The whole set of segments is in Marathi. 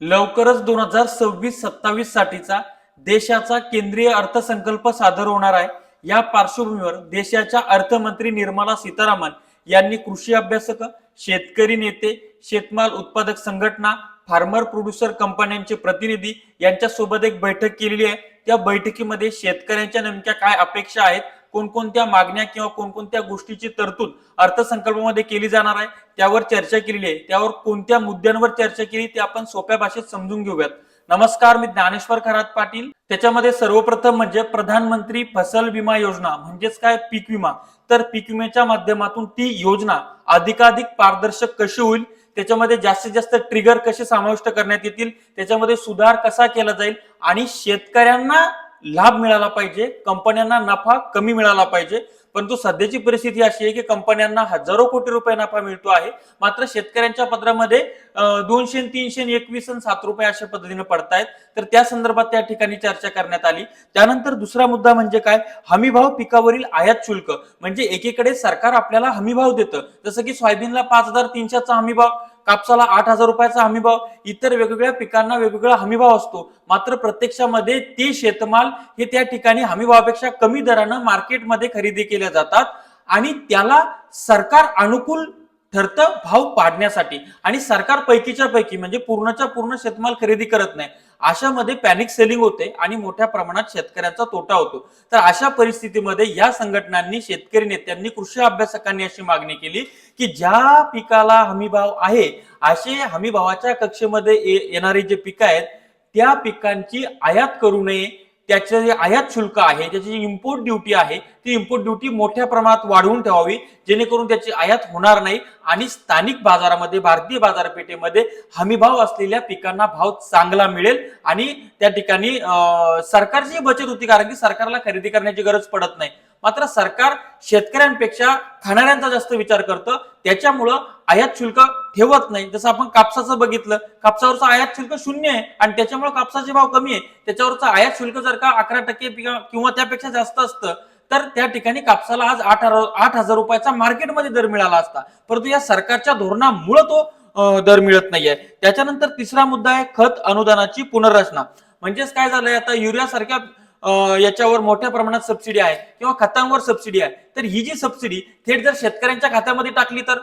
लवकरच दोन हजार सव्वीस सत्तावीस साठीचा देशाचा केंद्रीय अर्थसंकल्प सादर होणार आहे. या पार्श्वभूमीवर देशाच्या अर्थमंत्री निर्मला सीतारामन यांनी कृषी अभ्यासक शेतकरी नेते शेतमाल उत्पादक संघटना फार्मर प्रोड्युसर कंपन्यांचे प्रतिनिधी यांच्यासोबत एक बैठक केलेली आहे. त्या बैठकीमध्ये शेतकऱ्यांच्या नेमक्या काय अपेक्षा आहेत? कोणकोणत्या मागण्या किंवा कोणकोणत्या गोष्टीची तरतूद अर्थसंकल्पामध्ये केली जाणार आहे त्यावर चर्चा केलेली आहे. त्यावर कोणत्या मुद्द्यांवर चर्चा केली ते आपण सोप्या भाषेत समजून घेऊयात. नमस्कार मी ज्ञानेश्वर खरात पाटील. त्याच्यामध्ये सर्वप्रथम म्हणजे प्रधानमंत्री फसल विमा योजना म्हणजेच काय? पीक विमा. तर पीक विम्याच्या माध्यमातून ती योजना अधिकाधिक पारदर्शक कशी होईल त्याच्यामध्ये जास्तीत जास्त ट्रिगर कसे समाविष्ट करण्यात येतील त्याच्यामध्ये सुधार कसा केला जाईल आणि शेतकऱ्यांना लाभ मिळाला पाहिजे कंपन्यांना नफा कमी मिळाला पाहिजे. परंतु सध्याची परिस्थिती अशी आहे की कंपन्यांना हजारो कोटी रुपये नफा मिळतो आहे. मात्र शेतकऱ्यांच्या पत्रामध्ये दोनशे तीनशे एकवीस आणि सात रुपये अशा पद्धतीने पडतायत. तर त्या संदर्भात त्या ठिकाणी चर्चा करण्यात आली. त्यानंतर दुसरा मुद्दा म्हणजे काय? हमीभाव पिकावरील आयात शुल्क. म्हणजे एकीकडे सरकार आपल्याला हमीभाव देतं. जसं की सोयाबीनला पाच हजार तीनशेचा हमीभाव कापसाला आठ हजार रुपयाचा हमीभाव इतर वेगवेगळ्या पिकांना वेगवेगळा हमीभाव असतो. मात्र प्रत्यक्षामध्ये ते शेतमाल हे त्या ठिकाणी हमीभावापेक्षा कमी दरानं मार्केटमध्ये खरेदी केल्या जातात आणि त्याला सरकार अनुकूल ठरतं भाव पाडण्यासाठी. आणि सरकार पैकीच्या पैकी म्हणजे पूर्णच्या पूर्ण शेतमाल खरेदी करत नाही. अशामध्ये पॅनिक सेलिंग होते आणि मोठ्या प्रमाणात शेतकऱ्यांचा तोटा होतो. तर अशा परिस्थितीमध्ये या संघटनांनी शेतकरी नेत्यांनी कृषी अभ्यासकांनी अशी मागणी केली की ज्या पिकाला हमीभाव आहे असे हमीभावाच्या कक्षेमध्ये ये- येणारी जे पिकं आहेत त्या पिकांची आयात करू नये त्याचे जे आयात शुल्क आहे त्याची जी इम्पोर्ट ड्युटी आहे ती इम्पोर्ट ड्युटी मोठ्या प्रमाणात वाढवून ठेवावी जेणेकरून त्याची आयात होणार नाही आणि स्थानिक बाजारामध्ये भारतीय बाजारपेठेमध्ये हमीभाव असलेल्या पिकांना भाव चांगला मिळेल आणि त्या ठिकाणी सरकारची बचत होती कारण की सरकारला खरेदी करण्याची गरज पडत नाही. मात्र सरकार शेतकऱ्यांपेक्षा खाणाऱ्यांचा जास्त विचार करतं त्याच्यामुळं आयात शुल्क ठेवत नाही. जसं आपण कापसाचं बघितलं कापसावरचं आयात शुल्क शून्य आहे आणि त्याच्यामुळे कापसाचे भाव कमी आहे. त्याच्यावरचं आयात शुल्क जर का अकरा टक्के किंवा त्यापेक्षा जास्त असतं तर त्या ठिकाणी कापसाला आज आठ हजार आठ हजार रुपयाचा मार्केटमध्ये दर मिळाला असता. परंतु या सरकारच्या धोरणामुळे तो दर मिळत नाहीये. त्याच्यानंतर तिसरा मुद्दा आहे खत अनुदानाची पुनर्रचना. म्हणजेच काय झालंय आता? युरिया सारख्या याच्यावर मोठ्या प्रमाणात सबसिडी आहे किंवा खतांवर सबसिडी आहे. तर ही जी सबसिडी थेट जर शेतकऱ्यांच्या खात्यामध्ये टाकली तर?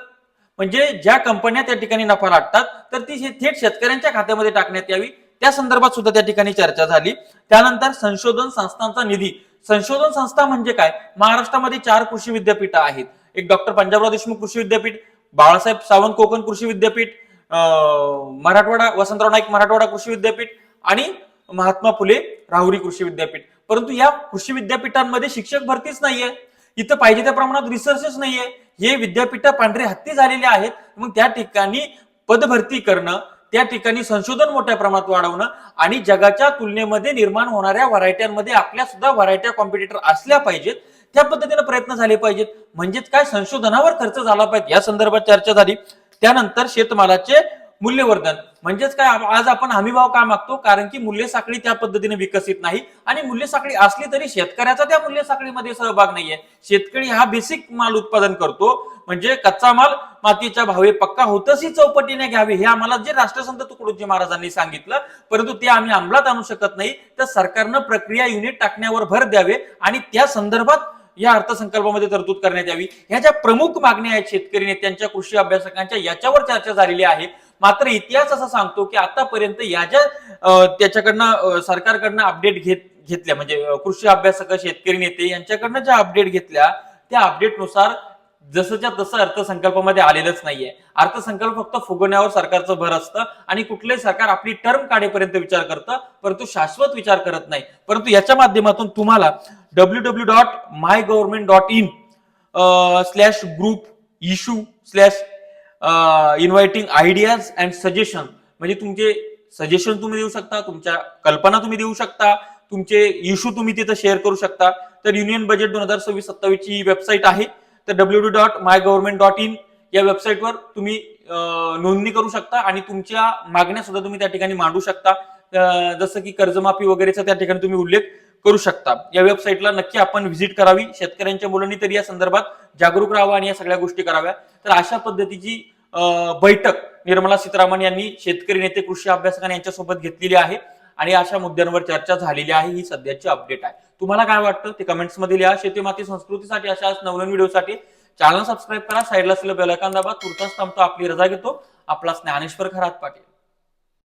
म्हणजे ज्या कंपन्या त्या ठिकाणी नफा लाटतात तर ती थेट शेतकऱ्यांच्या खात्यामध्ये टाकण्यात यावी. त्या संदर्भात सुद्धा त्या ठिकाणी चर्चा झाली. त्यानंतर संशोधन संस्थांचा निधी. संशोधन संस्था म्हणजे काय? महाराष्ट्रामध्ये चार कृषी विद्यापीठ आहेत. एक डॉक्टर पंजाबराव देशमुख कृषी विद्यापीठ बाळासाहेब सावंत कोकण कृषी विद्यापीठ अं, मराठवाडा वसंतराव नाईक मराठवाडा कृषी विद्यापीठ आणि महात्मा फुले राहुरी कृषी विद्यापीठ. परंतु या कृषी विद्यापीठांमध्ये शिक्षक भरतीच नाहीये. इथं पाहिजे त्या प्रमाणात रिसर्चच नाहीये. हे विद्यापीठ पांढरे हत्ती झालेले आहेत. मग त्या ठिकाणी पदभरती करणं त्या ठिकाणी संशोधन मोठ्या प्रमाणात वाढवणं आणि जगाच्या तुलनेमध्ये निर्माण होणाऱ्या व्हरायट्यांमध्ये आपल्या सुद्धा व्हरायट्या कॉम्पिटिटर असल्या पाहिजेत. त्या पद्धतीने प्रयत्न झाले पाहिजेत. म्हणजेच काय? संशोधनावर खर्च झाला पाहिजे. या संदर्भात चर्चा झाली. त्यानंतर शेतमालाचे मूल्यवर्धन. म्हणजेच काय आज आपण हमीभाव का मागतो? कारण की मूल्य साखळी त्या पद्धतीने विकसित नाही आणि मूल्य साखळी असली तरी शेतकऱ्याचा त्या मूल्य साखळीमध्ये सहभाग नाहीये. शेतकरी हा बेसिक माल उत्पादन करतो. म्हणजे कच्चा माल मातीच्या भावे पक्का होतच ही चौपटीने घ्यावी हे आम्हाला जे राष्ट्रसंत तुकडोजी महाराजांनी सांगितलं परंतु ते आम्ही अंमलात आणू शकत नाही. तर सरकारनं प्रक्रिया युनिट टाकण्यावर भर द्यावे आणि त्या संदर्भात या अर्थसंकल्पामध्ये तरतूद करण्यात यावी. ह्या ज्या प्रमुख मागण्या आहेत शेतकरी नेत्यांच्या कृषी अभ्यासकांच्या याच्यावर चर्चा झालेली आहे. मात्र इतिहास असा सांगतो की आतापर्यंत या ज्या त्याच्याकडनं सरकारकडनं अपडेट घेत घेतल्या म्हणजे कृषी अभ्यासक शेतकरी नेते यांच्याकडनं ज्या अपडेट घेतल्या त्या अपडेटनुसार जसंच्या तसं अर्थसंकल्पामध्ये आलेलंच नाहीये. अर्थसंकल्प फक्त फुगवण्यावर सरकारचं भर असतं आणि कुठलंही सरकार आपली टर्म काढेपर्यंत विचार करतं परंतु शाश्वत विचार करत नाही. परंतु याच्या माध्यमातून तुम्हाला W W dot my government dot in slash group issue slash inviting ideas and suggestion म्हणजे तुमचे सजेशन तुम्ही देऊ शकता तुमच्या कल्पना तुम्ही देऊ शकता तुमचे इश्यू तुम्ही तिथं शेअर करू शकता. तर युनियन बजेट दोन हजार सव्वीस सत्तावीस ची वेबसाईट आहे. तर W W dot my government dot in या वेबसाईटवर तुम्ही नोंदणी करू शकता आणि तुमच्या मागण्या सुद्धा तुम्ही त्या ठिकाणी मांडू शकता. जसं की कर्जमाफी वगैरेचा त्या ठिकाणी तुम्ही उल्लेख करू शकता. या वेबसाईटला नक्की आपण व्हिजिट करावी. शेतकऱ्यांच्या मुलांनी तरी या संदर्भात जागरूक राहावं आणि या सगळ्या गोष्टी कराव्या. तर अशा पद्धतीची बैठक निर्मला सीतारामन यांनी शेतकरी नेते कृषी अभ्यासकांनी यांच्यासोबत घेतलेली आहे आणि अशा मुद्द्यांवर चर्चा झालेली आहे. ही सध्याची अपडेट आहे. तुम्हाला काय वाटतं? ते कमेंट्समध्ये लिहा. शेती माती संस्कृतीसाठी अशा नवनवीन व्हिडिओसाठी चॅनल सबस्क्राईब करा. साईडला असलेलं बेलायकॉन दाबा. तुर्तास थांबतो. आपली रजा घेतो. आपला ज्ञानेश्वर खरात पाटील.